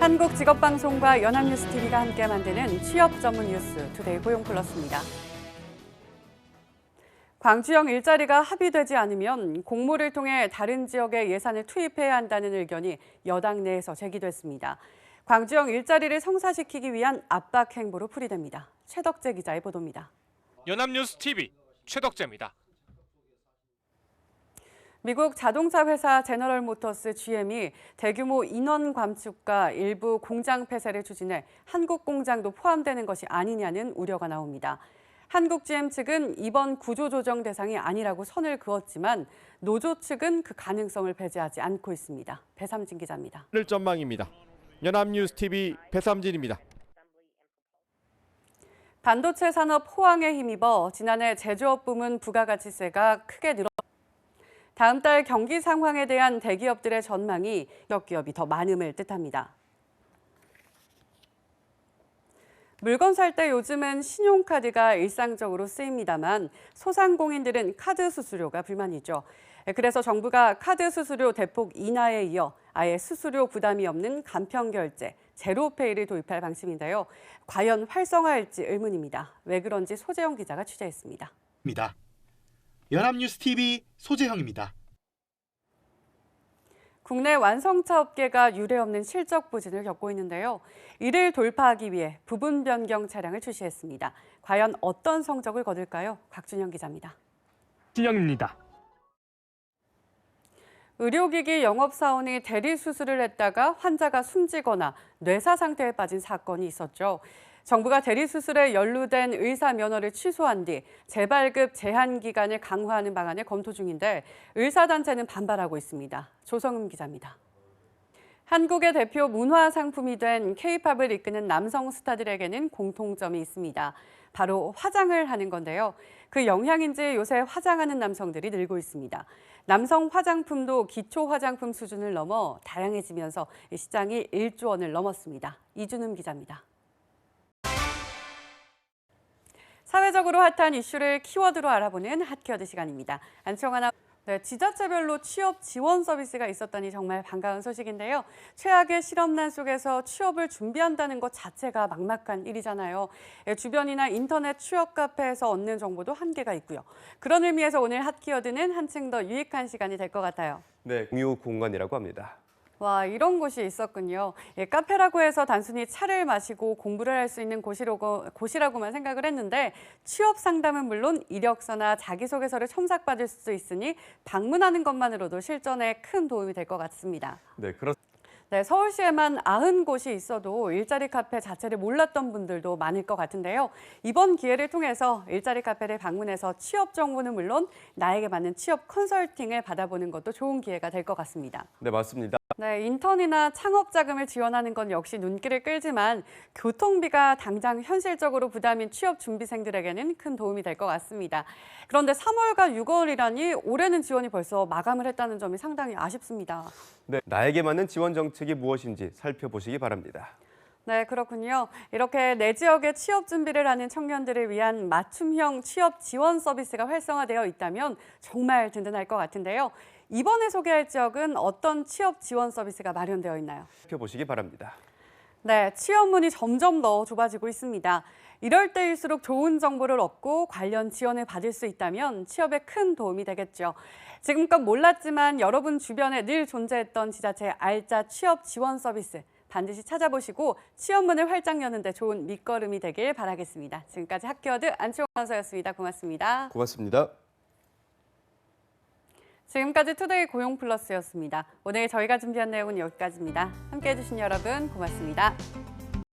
한국직업방송과 연합뉴스TV가 함께 만드는 취업 전문 뉴스 투데이 고용 플러스입니다. 광주형 일자리가 합의되지 않으면 공모를 통해 다른 지역에 예산을 투입해야 한다는 의견이 여당 내에서 제기됐습니다. 광주형 일자리를 성사시키기 위한 압박 행보로 풀이됩니다. 최덕재 기자의 보도입니다. 연합뉴스 TV 최덕재입니다. 미국 자동차 회사 제너럴 모터스 GM이 대규모 인원 감축과 일부 공장 폐쇄를 추진해 한국 공장도 포함되는 것이 아니냐는 우려가 나옵니다. 한국 GM 측은 이번 구조조정 대상이 아니라고 선을 그었지만 노조 측은 그 가능성을 배제하지 않고 있습니다. 배삼진 기자입니다. 오늘 전망입니다. 연합뉴스 TV 배삼진입니다. 반도체 산업 호황에 힘입어 지난해 제조업 부문 부가가치세가 크게 늘어 다 음 달 경기 상황에 대한 대기업들의 전망이 기업이 더 많음을 뜻합니다. 물건 살 때 요즘은 신용카드가 일상적으로 쓰입니다만 소상공인들은 카드 수수료가 불만이죠. 그래서 정부가 카드 수수료 대폭 인하에 이어 아예 수수료 부담이 없는 간편 결제, 제로페이를 도입할 방침인데요. 과연 활성화할지 의문입니다. 왜 그런지 소재영 기자가 취재했습니다. 입니다. 연합뉴스 TV 소재형입니다. 국내 완성차 업계가 유례없는 실적 부진을 겪고 있는데요. 이를 돌파하기 위해 부분 변경 차량을 출시했습니다. 과연 어떤 성적을 거둘까요? 곽준영 기자입니다. 진영입니다. 의료기기 영업사원이 대리 수술을 했다가 환자가 숨지거나 뇌사 상태에 빠진 사건이 있었죠. 정부가 대리 수술에 연루된 의사 면허를 취소한 뒤 재발급 제한 기간을 강화하는 방안을 검토 중인데 의사 단체는 반발하고 있습니다. 조성음 기자입니다. 한국의 대표 문화 상품이 된 K-팝을 이끄는 남성 스타들에게는 공통점이 있습니다. 바로 화장을 하는 건데요. 그 영향인지 요새 화장하는 남성들이 늘고 있습니다. 남성 화장품도 기초 화장품 수준을 넘어 다양해지면서 시장이 1조 원을 넘었습니다. 이준음 기자입니다. 사회적으로 핫한 이슈를 키워드로 알아보는 핫키워드 시간입니다. 안청하나 네, 지자체별로 취업 지원 서비스가 있었다니 정말 반가운 소식인데요. 최악의 실업난 속에서 취업을 준비한다는 것 자체가 막막한 일이잖아요. 예, 주변이나 인터넷 취업 카페에서 얻는 정보도 한계가 있고요. 그런 의미에서 오늘 핫키워드는 한층 더 유익한 시간이 될 것 같아요. 네, 공유 공간이라고 합니다. 와, 이런 곳이 있었군요. 예, 카페라고 해서 단순히 차를 마시고 공부를 할 수 있는 곳이라고, 곳이라고만 생각을 했는데 취업 상담은 물론 이력서나 자기소개서를 첨삭받을 수 있으니 방문하는 것만으로도 실전에 큰 도움이 될 것 같습니다. 네, 그렇 네, 서울시에만 90곳이 있어도 일자리 카페 자체를 몰랐던 분들도 많을 것 같은데요. 이번 기회를 통해서 일자리 카페를 방문해서 취업 정보는 물론 나에게 맞는 취업 컨설팅을 받아보는 것도 좋은 기회가 될 것 같습니다. 네, 맞습니다. 네, 인턴이나 창업 자금을 지원하는 건 역시 눈길을 끌지만 교통비가 당장 현실적으로 부담인 취업 준비생들에게는 큰 도움이 될 것 같습니다. 그런데 3월과 6월이라니 올해는 지원이 벌써 마감을 했다는 점이 상당히 아쉽습니다. 네, 나에게 맞는 지원 정책이 무엇인지 살펴보시기 바랍니다. 네, 그렇군요. 이렇게 내 지역에 취업 준비를 하는 청년들을 위한 맞춤형 취업 지원 서비스가 활성화되어 있다면 정말 든든할 것 같은데요. 이번에 소개할 지역은 어떤 취업 지원 서비스가 마련되어 있나요? 살펴보시기 바랍니다. 네, 취업문이 점점 더 좁아지고 있습니다. 이럴 때일수록 좋은 정보를 얻고 관련 지원을 받을 수 있다면 취업에 큰 도움이 되겠죠. 지금껏 몰랐지만 여러분 주변에 늘 존재했던 지자체의 알짜 취업 지원 서비스 반드시 찾아보시고 취업문을 활짝 여는데 좋은 밑거름이 되길 바라겠습니다. 지금까지 학교워드 안치홍 아나운서였습니다. 고맙습니다. 고맙습니다. 지금까지 투데이 고용 플러스였습니다. 오늘 저희가 준비한 내용은 여기까지입니다. 함께해 주신 여러분 고맙습니다.